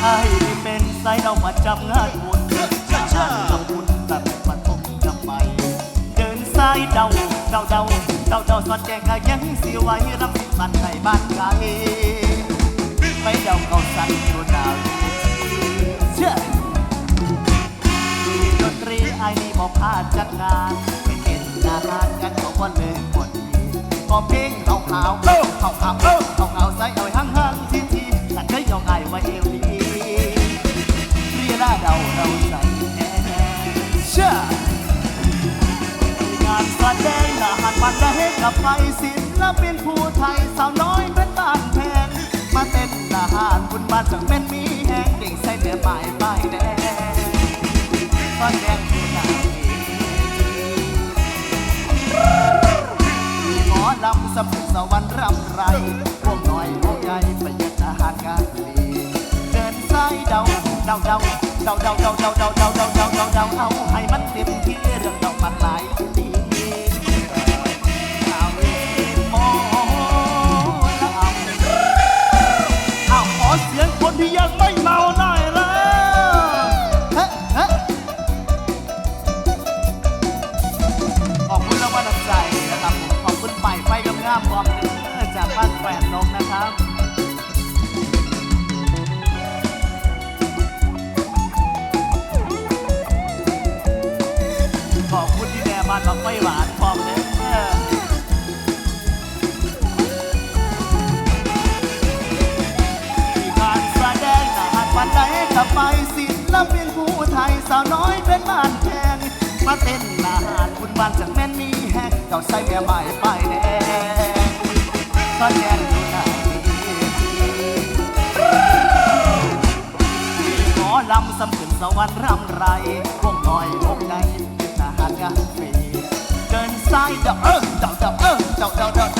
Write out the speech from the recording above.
ไทยเป็นไซเรามาจำงานบุญงานทำบุญแบบปฐมจำไม่เดินสายเดาเดาเดาเดาเดาสอดแจงก็ยังสิไว้รับสิบันไทยบ้านไกลไปเดาเขาสั่นโดนดาวเชื่อดนตรีไอ้นี่บอกพลาดจัดงานเป็นเห็นอาหากันของวันเลยคนดีก็เพลงขาวขาวๆเอ้าขาวขาวเอ้าขาขาว องานแดงหน้าหันวันได้กับไปศิลปินผู้ไทยสาวน้อยเป็นบ้านแพงมาเต้นหน้าหานบุญบ้านจังเป็นมีแหงเด็กใส่เดือหมายป้ายแดงตอนแดงที่ไหนมีหมอลำสำนึกสวรรค์รำไรพวกน้อยพวกใหญ่ไปยัดอาหารการดีเดินสายเดาเดาเดาเดาเดาเดาเดาเดาเดาเดาเดาเดาเดาเอาให้มันเต็มที่ เสียงคนที่ยังไม่เมาหน่อยแล้วเฮ้เฮ้ขอบคุณรางวัลน้ำใจนะครับผมขอบคุณใหม่ไฟกำงามความเด้อจากบ้านแฟนนกนะครับขอบคุณที่แม่บ้านบักไฟหวาน สาวน้อยเป็นบ้านแพงมาเต้นหน้าหานคุณบ้านจากแม่นมีแฮงเจ้าใส่แม่ไม้ป้ายแดงตอนแย่อยู่ไหนมีหมอลำสำขึ้นสวรรค์รำไรพวกน้อยวงในเป็นทหารงานฟรีเดินสายเดาเออเดาเดาเออเดาเดาเดา